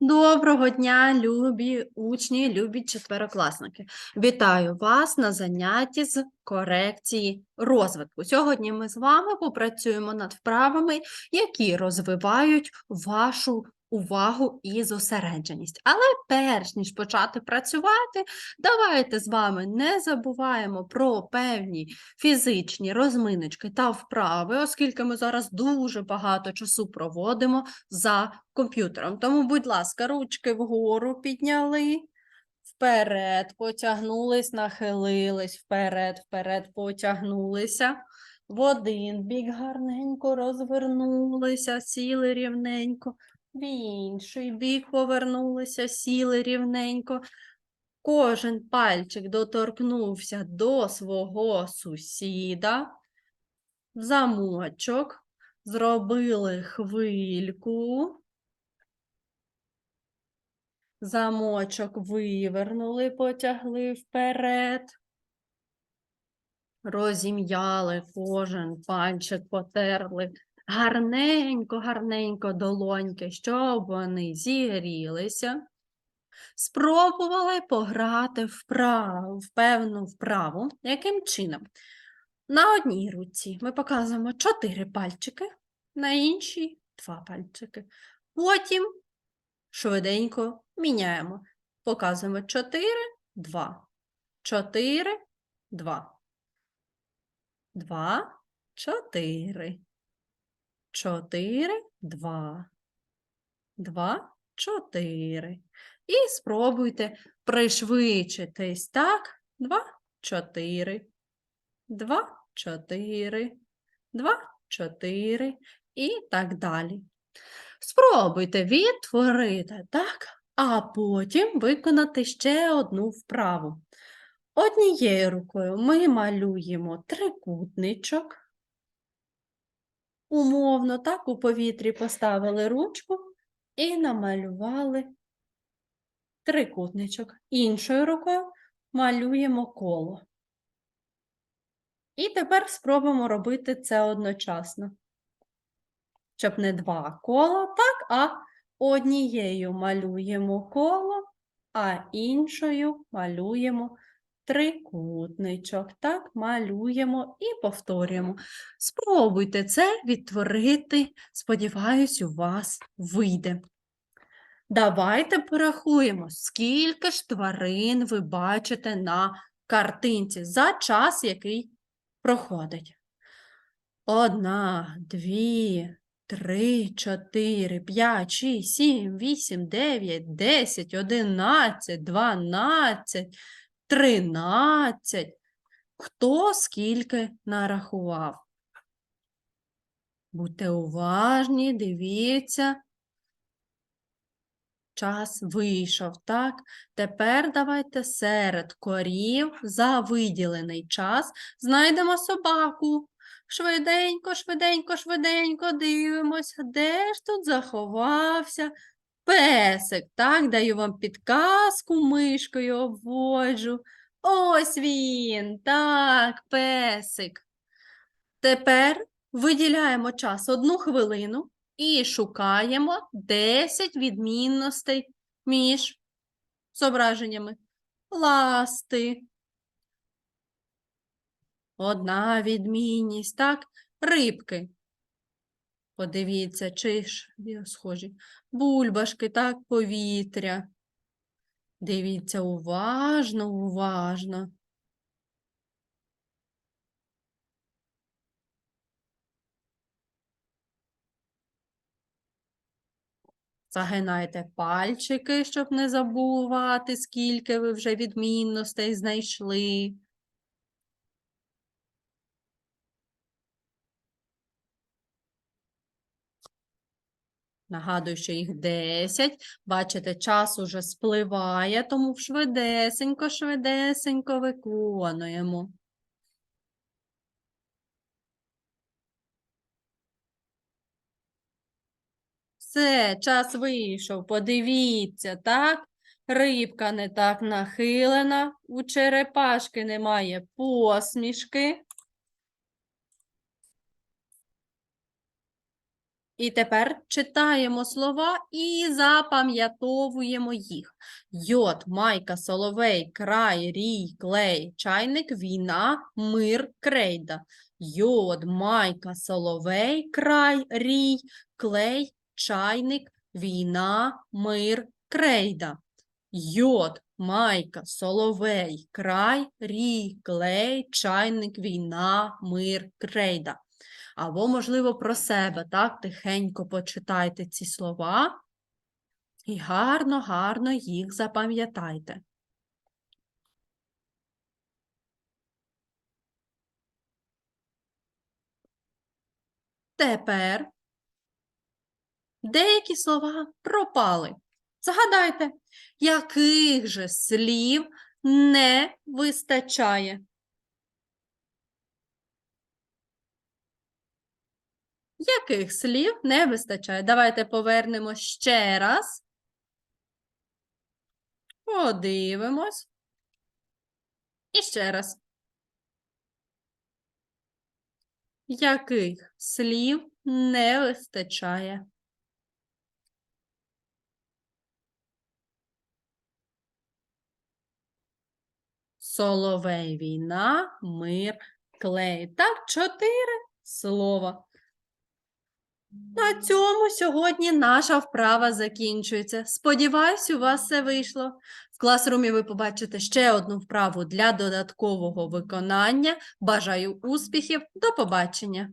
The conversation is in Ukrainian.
Доброго дня, любі учні, любі четверокласники. Вітаю вас на занятті з корекції розвитку. Сьогодні ми з вами попрацюємо над вправами, які розвивають вашу увагу і зосередженість. Але перш ніж почати працювати, давайте з вами не забуваємо про певні фізичні розминочки та вправи, оскільки ми зараз дуже багато часу проводимо за комп'ютером. Тому, будь ласка, ручки вгору підняли, вперед потягнулись, нахилились, вперед, вперед потягнулися. В один бік гарненько розвернулися, сіли рівненько, в інший бік повернулися, сіли рівненько. Кожен пальчик доторкнувся до свого сусіда, замочок, зробили хвильку. Замочок вивернули, потягли вперед. Розім'яли кожен пальчик, потерли гарненько, гарненько долоньки, щоб вони зігрілися. Спробували пограти вправо, в певну вправу. Яким чином? На одній руці ми показуємо чотири пальчики, на іншій два пальчики. Потім швиденько міняємо. Показуємо 4, 2. 4, 2. 2, 4. 4, 2. 2, 4. І спробуйте пришвидшитись. Так? 2, 4. 2, 4. 2, 4. І так далі. Спробуйте відтворити, так? А потім виконати ще одну вправу. Однією рукою ми малюємо трикутничок. Умовно, так, у повітрі поставили ручку і намалювали трикутничок. Іншою рукою малюємо коло. І тепер спробуємо робити це одночасно щоб не два кола, так, а однією малюємо коло, а іншою малюємо трикутничок. Так, малюємо і повторюємо. Спробуйте це відтворити, сподіваюсь, у вас вийде. Давайте порахуємо, скільки ж тварин ви бачите на картинці за час, який проходить. Одна, дві, Три, чотири, п'ять, шість, сім, вісім, дев'ять, десять, одинадцять, дванадцять, тринадцять. Хто скільки нарахував? Будьте уважні, дивіться. Час вийшов, так? Тепер давайте серед корів за виділений час знайдемо собаку. Швиденько, швиденько, швиденько дивимося, де ж тут заховався песик. Так, даю вам підказку мишкою обводжу. Ось він, так, песик. Тепер виділяємо час одну хвилину і шукаємо 10 відмінностей між зображеннями. Ласти, Одна відмінність, так? Рибки. Подивіться, чи ж схожі. Бульбашки, так, повітря. Дивіться уважно, уважно. Загинайте пальчики, щоб не забувати, скільки ви вже відмінностей знайшли. Нагадую, що їх 10. Бачите, час уже спливає, тому швидесенько, швидесенько виконуємо. Все, час вийшов. Подивіться, так? Рибка не так нахилена, у черепашки немає посмішки. І тепер читаємо слова і запам'ятовуємо їх. Йод, майка, соловей, край, рій, клей, чайник, війна, мир, крейда. Йод, майка, соловей, край, рій, клей, чайник, війна, мир, крейда. Йод, майка, соловей, край, рій, клей, чайник, війна, мир, крейда. Або, можливо, про себе, так, тихенько почитайте ці слова і гарно, гарно їх запам'ятайте. Тепер деякі слова пропали. Згадайте, яких же слів не вистачає? Яких слів не вистачає? Давайте повернемо ще раз. Подивимось. І ще раз. Яких слів не вистачає? Соловей, війна, мир, клей. Так, чотири слова. На цьому сьогодні наша вправа закінчується. Сподіваюсь, у вас все вийшло. В класрумі ви побачите ще одну вправу для додаткового виконання. Бажаю успіхів. До побачення!